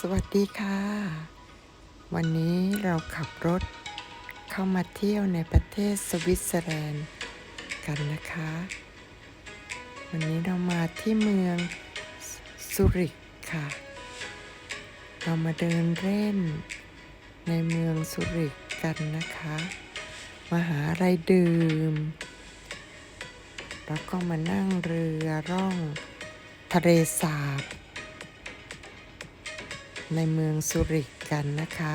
สวัสดีค่ะ วันนี้เราขับรถเข้ามาเที่ยวในประเทศสวิตเซอร์แลนด์กันนะคะ วันนี้เรามาที่เมืองซูริกค่ะ เรามาเดินเล่นในเมืองซูริกกันนะคะ มาหาอะไรดื่ม แล้วก็มานั่งเรือร่องทะเลสาบ ในเมืองสุริกกันนะคะ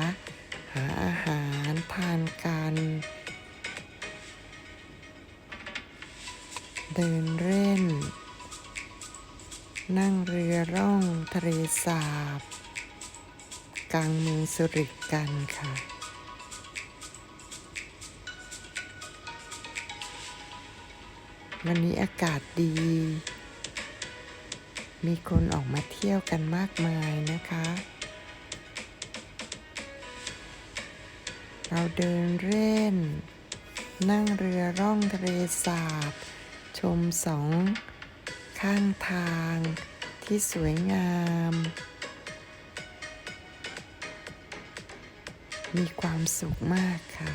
หาอาหารทานกัน เดินเล่น นั่งเรือร่องทะเลสาบ กลางเมืองสุริกกันค่ะวันนี้อากาศดี มีคนออกมาเที่ยวกันมากมายนะคะ เราเดินเล่น นั่งเรือร่องทะเลสาบ ชมสอง ข้างทางที่สวยงาม มีความสุขมากค่ะ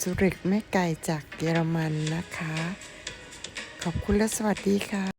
สุริกไม่ไกลจากเยอรมันนะคะ ขอบคุณและสวัสดีค่ะ